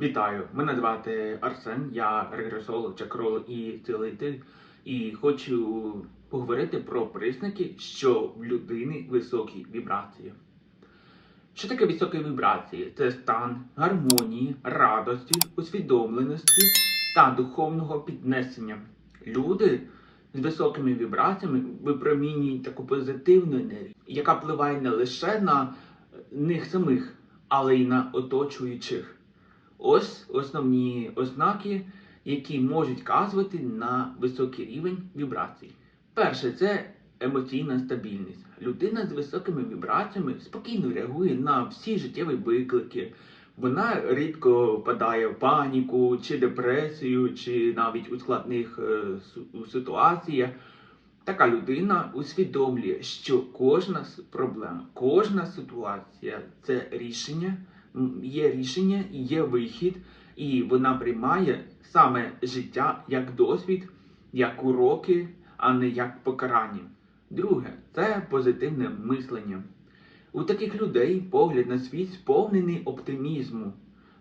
Вітаю! Мене звати Арсен, я регресолог, чакролог і цілитель. І хочу поговорити про признаки, що в людини високі вібрації. Що таке високі вібрації? Це стан гармонії, радості, усвідомленості та духовного піднесення. Люди з високими вібраціями випромінюють таку позитивну енергію, яка впливає не лише на них самих, але й на оточуючих. Ось основні ознаки, які можуть вказувати на високий рівень вібрацій. Перше це емоційна стабільність. Людина з високими вібраціями спокійно реагує на всі життєві виклики. Вона рідко впадає в паніку чи депресію, чи навіть у складних е, ситуаціях. Така людина усвідомлює, що кожна проблема, кожна ситуація це рішення, є рішення, є вихід, і вона приймає саме життя як досвід, як уроки, а не як покарання. Друге це позитивне мислення. У таких людей погляд на світ сповнений оптимізму.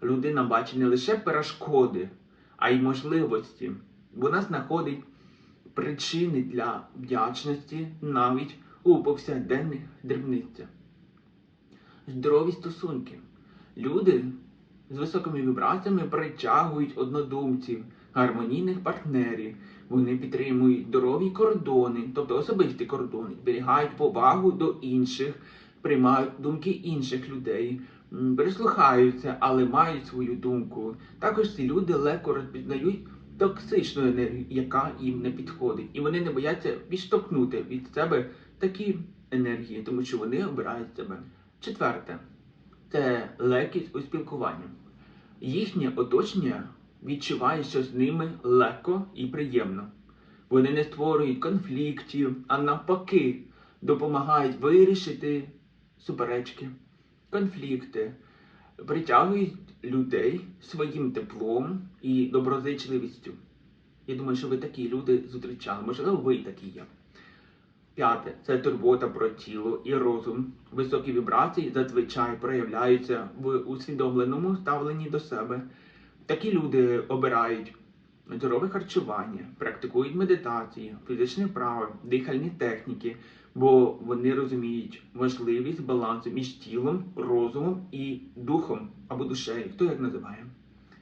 Людина бачить не лише перешкоди, а й можливості. Вона знаходить причини для вдячності навіть у повсякденних дрібницях. Здорові стосунки. Люди з високими вібраціями притягують однодумців, гармонійних партнерів. Вони підтримують здорові кордони, тобто особисті кордони, зберігають повагу до інших, приймають думки інших людей, прислухаються, але мають свою думку. Також ці люди легко розпізнають токсичну енергію, яка їм не підходить, і вони не бояться відштовхнути від себе такі енергії, тому що вони обирають себе. Четверте це легкість у спілкуванні. Їхнє оточення відчуває, що з ними легко і приємно. Вони не створюють конфліктів, а навпаки, допомагають вирішити суперечки, конфлікти, притягують людей своїм теплом і доброзичливістю. Я думаю, що ви такі люди зустрічали, можливо, ви такі є. П'яте це турбота про тіло і розум. Високі вібрації зазвичай проявляються в усвідомленому ставленні до себе. Такі люди обирають здорове харчування, практикують медитації, фізичне право, дихальні техніки, бо вони розуміють важливість балансу між тілом, розумом і духом або душею, хто як називає.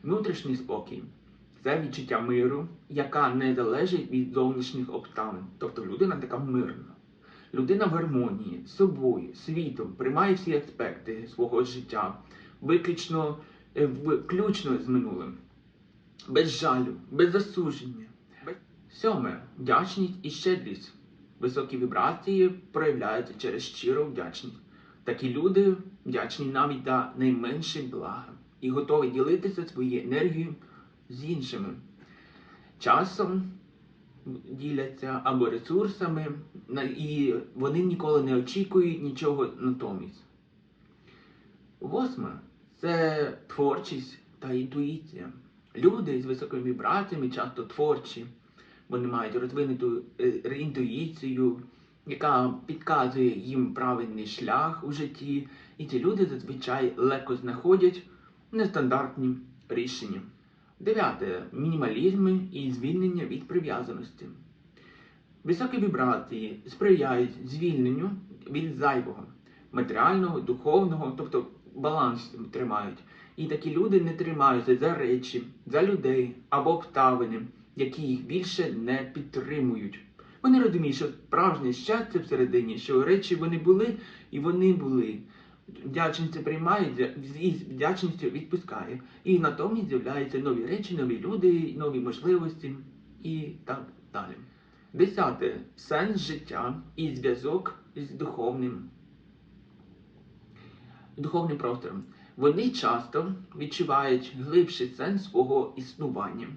Внутрішній спокій це відчуття миру, яка не залежить від зовнішніх обставин. Тобто людина така мирна. Людина в гармонії з собою, світом, приймає всі аспекти свого життя, виключно е, включно з минулим, без жалю, без засудження. Сьоме вдячність і щедрість. Високі вібрації проявляються через щиру вдячність. Такі люди вдячні навіть за найменші блага і готові ділитися своєю енергією з іншими. Часом діляться або ресурсами, і вони ніколи не очікують нічого натомість. Восьме це творчість та інтуїція. Люди з високими вібраціями часто творчі. Вони мають розвинуту е, інтуїцію, яка підказує їм правильний шлях у житті, і ці люди зазвичай легко знаходять нестандартні рішення. Дев'яте мінімалізм і звільнення від прив'язаності. Високі вібрації сприяють звільненню від зайвого, матеріального, духовного, тобто баланс тримають. І такі люди не тримаються за речі, за людей або обставини, які їх більше не підтримують. Вони розуміють, що справжнє щастя всередині, що речі вони були і вони були. Вдячність приймає вдячністю відпускає. І натомість з'являються нові речі, нові люди, нові можливості і так далі. Десяте сенс життя і зв'язок з духовним, духовним простором. Вони часто відчувають глибший сенс свого існування.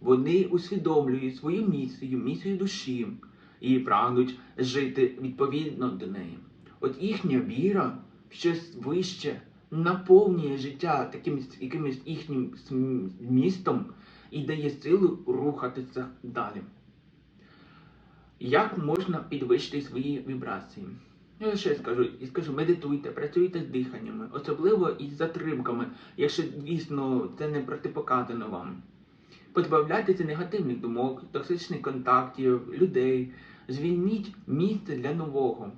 Вони усвідомлюють свою місію, місію душі і прагнуть жити відповідно до неї. От їхня віра щось вище наповнює життя таким якимось їхнім змістом і дає силу рухатися далі. Як можна підвищити свої вібрації? Я ще скажу, і скажу, медитуйте, працюйте з диханнями, особливо із затримками, якщо дійсно це не протипоказано вам. Позбавляйтеся негативних думок, токсичних контактів, людей, звільніть місце для нового.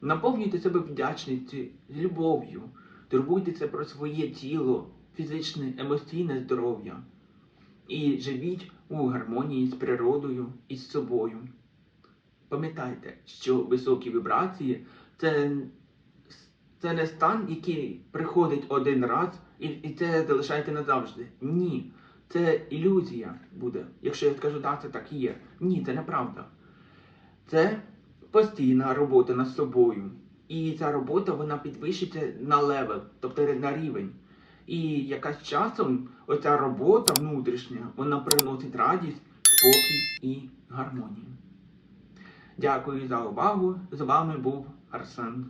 Наповнюйте себе вдячністю, любов'ю, турбуйтеся про своє тіло, фізичне, емоційне здоров'я і живіть у гармонії з природою і з собою. Пам'ятайте, що високі вібрації це, це не стан, який приходить один раз і, і це залишаєте назавжди. Ні, це ілюзія буде. Якщо я скажу, так, це так і є. Ні, це неправда. Це постійна робота над собою. І ця робота вона підвищиться на левел, тобто на рівень. І якась часом оця робота внутрішня, вона приносить радість, спокій і гармонію. Дякую за увагу. З вами був Арсен.